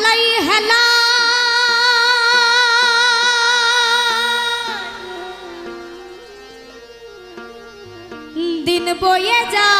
হেলাই হেলা দিন বয়ে যা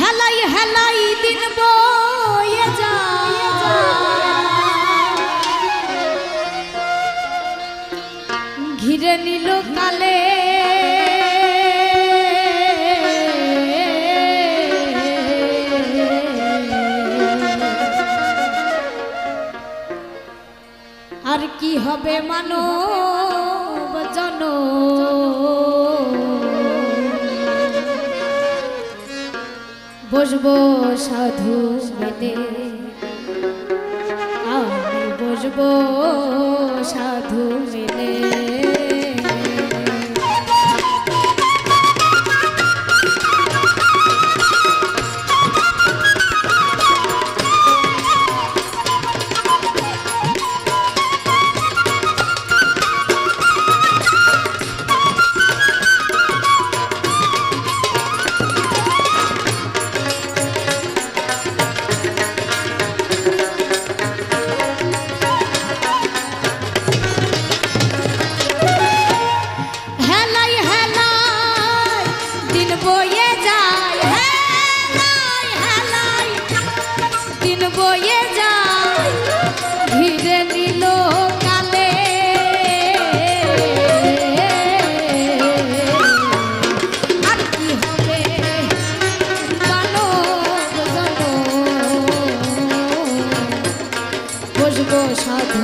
হেলাই হেলাই দিন ঘিরে নিল কালে। আর কি হবে মানব বসবো সাধু মেলে আমি বসবো সাধু মেলে দিন বয়ে যায় ধীরে দিল কালে। আর কি হবে? বসবো সাধু